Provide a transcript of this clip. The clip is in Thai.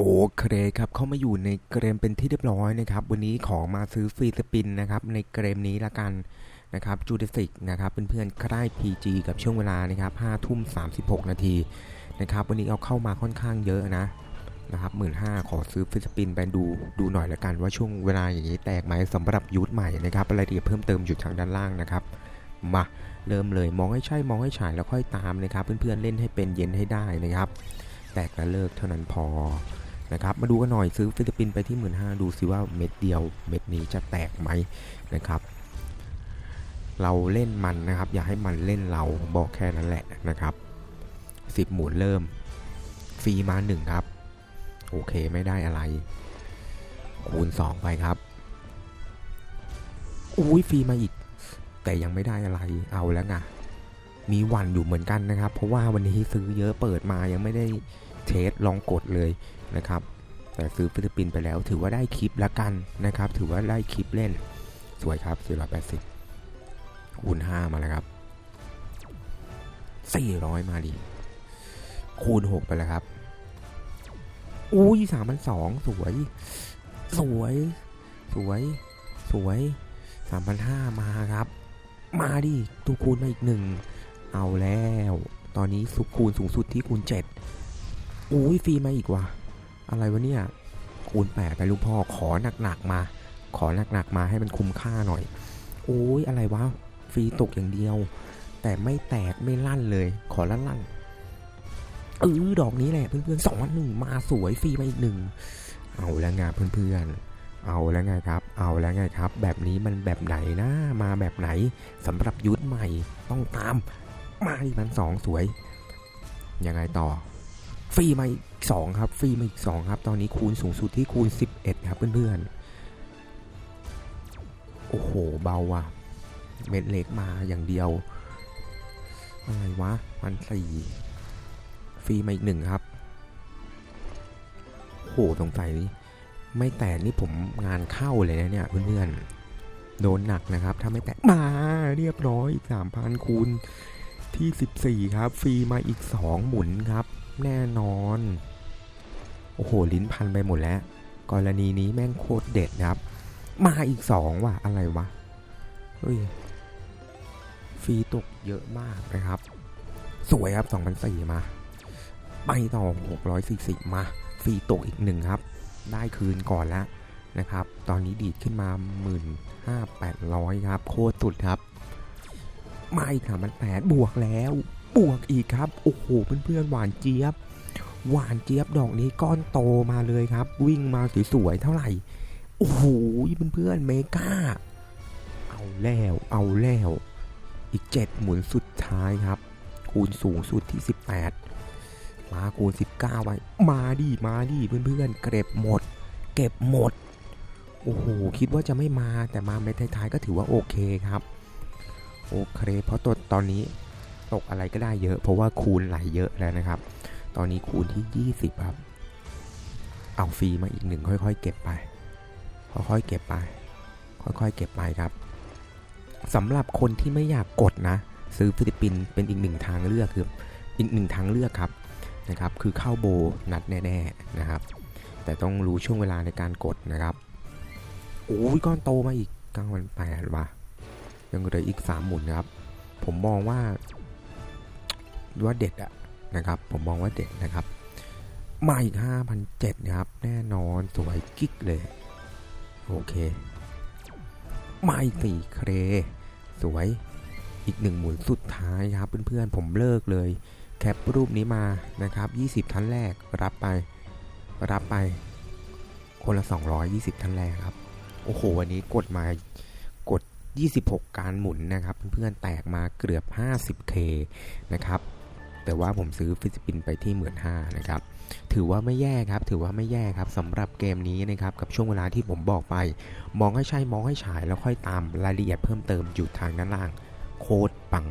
โอเคครับเข้ามาอยู่ในเกมเป็นที่เรียบร้อยนะครับ วันนี้ขอมาซื้อฟรีสปินนะครับในเกมนี้ละกันนะครับจูเดสิกนะครับเพื่อนๆใกล้ PG กับช่วงเวลานะครับ5ทุ่ม36นาทีนะครับวันนี้เอาเข้ามาค่อนข้างเยอะนะนะครับหมื่นห้าขอซื้อฟรีสปินไปดูดูหน่อยละกันว่าช่วงเวลาอย่างนี้แตกไหมสำหรับยูทธใหม่นะครับรายละเอียดเพิ่มเติมอยู่ทางด้านล่างนะครับมาเริ่มเลยมองให้ใช่มองให้ฉายแล้วค่อยตามนะครับ เพื่อนๆเล่นให้เป็นเย็นให้ได้นะครับ แตกแล้วเลิกเท่านั้นพอ นะครับ มาดูกันหน่อยซื้อฟิลิปปินส์ไปที่ 1 5ื่นดูซิว่าเม็ดเดียวเม็ดนี้จะแตกไหมนะครับ เราเล่นมันนะครับ อย่าให้มันเล่นเราบอกแค่นั้นแหละนะครับ 10 หมุนเริ่มฟรีมา 1 ครับ โอเคไม่ได้อะไร คูณ 2 ไปครับอุ้ยฟรีมาอีก แต่ยังไม่ได้อะไรเอาแล้วไงมีวันอยู่เหมือนกันนะครับ เพราะว่าวันนี้ซื้อเยอะเปิดมายังไม่ได้ เทสลองกดเลยนะครับ แต่ซื้อฟิลิปปินส์ไปแล้ว ถือว่าได้คลิปละกันนะครับ ถือว่าได้คลิปเล่น สวยครับ 480คูณ5มาแล้วครับ 400 มาดิคูณ 6 ไปแล้วครับ อุ้ย3,200สวย สวย สวย สวย3,500มาครับ มาดิตัวคูณมาอีกหนึ่ง เอาแล้ว ตอนนี้สุคูณสูงสุดที่คูณ 7 อุ้ยฟรีมาอีกว่ะอะไรวะเนี่ยคูณแปดไปลูกพ่อขอหนักๆมา ขอหนักๆมาให้มันคุ้มค่าหน่อยโอ้ยอะไรวะฟรีตกอย่างเดียว แต่ไม่แตกไม่ลั่นเลย ขอลั่นลั่นเออดอกนี้แหละเพื่อนๆสองวันหนึ่งมาสวยฟรีมาอีกหนึ่งเอาแล้วไงเพื่อนๆ เอาแล้วไงครับ เอาแล้วไงครับ แบบนี้มันแบบไหนนะมาแบบไหนสำหรับยุทธใหม่ต้องตามมาอีกมันสองสวยยังไงต่อ ฟรีมาอีกสองครับฟรีมาอีกสองครับ ตอนนี้คูณสูงสุดที่คูณ 11 ครับเพื่อนๆ โอ้โห เบาว่ะ เม็ดเล็กมาอย่างเดียว อะไรวะมันสี่ฟรีมาอีกหนึ่งครับโอ้โหสงสัยนี่ไม่แตกนี่ผมงานเข้าเลยนะเนี่ยเพื่อนๆ โดนหนักนะครับ ถ้าไม่แตกมาเรียบร้อยอีกสามพันคูณที่ 14 ครับ ฟรีมาอีก 2 หมุนครับ แน่นอน โอ้โห ลิ้นพันไปหมดแล้ว กรณีนี้แม่งโคตรเด็ดครับ มาอีก2ว่ะ อะไรวะ เฮ้ย ฟรีตกเยอะมากนะครับ สวยครับ2,004มา ไปต่อ 640 มา ฟรีตกอีกหนึ่งครับ ได้คืนก่อนแล้วนะครับ ตอนนี้ดีดขึ้นมา 15,800 ครับ โคตรสุดครับ มาอีกสามพันแปดบวกแล้ว บวกอีกครับโอ้โหเพื่อนๆหวานเจี๊ยบ หวานเจี๊ยบดอกนี้ก้อนโตมาเลยครับ วิ่งมาสวยๆเท่าไหร่โอ้โหเพื่อนๆเมกาเอาแล้วเอาแล้ว อีก 7 หมุนสุดท้ายครับ คูณสูงสุดที่ 18 มาคูณ 19 ไว้ มาดิมาดิเพื่อนๆเก็บหมด เก็บหมดโอ้โหคิดว่าจะไม่มาแต่มาในท้ายๆก็ถือว่าโอเคครับ โอเคเพราะตัวตอนนี้ ตกอะไรก็ได้เยอะ เพราะว่าคูณไหลเยอะแล้วนะครับ ตอนนี้คูณที่ 20 ครับ เอาฟรีมาอีกหนึ่งค่อยๆ เก็บไป ค่อยๆ เก็บไป ค่อยๆ เก็บไปครับสำหรับคนที่ไม่อยากกดนะ ซื้อฟิลิปปินส์เป็นอีกหนึ่งทางเลือกคืออีกหนึ่งทางเลือกครับนะครับ คือเข้าโบนัดแน่ๆนะครับ แต่ต้องรู้ช่วงเวลาในการกดนะครับโอ้ยก้อนโตมาอีก9วัน8ว่ะยังเหลืออีก 3 หมุนครับ ผมมองว่า ว่าเด็ดอะนะครับ ผมมองว่าเด็ดนะครับ มาอีก5,007นะครับ แน่นอนสวยกิ๊กเลย โอเค มาอีกสี่เคร สวยอีกหนึ่งหมุนสุดท้ายครับเพื่อนๆผมเลิกเลย แคปรูปนี้มานะครับ 20ท่านแรกรับไป รับไป คนละ 220ท่านแรกครับ โอ้โห วันนี้กดมากด 26 การหมุนนะครับ เพื่อนๆแตกมาเกือบ 50k นะครับ แต่ว่าผมซื้อฟิลิปปินส์ไปที่ 1 5ื่นนะครับ ถือว่าไม่แย่ครับ ถือว่าไม่แย่ครับสำหรับเกมนี้นะครับ กับช่วงเวลาที่ผมบอกไป มองให้ใช่ มองให้ฉาย แล้วค่อยตามรายละเอียดเพิ่มเติมอยู่ทางด้านล่าง โคตรปัง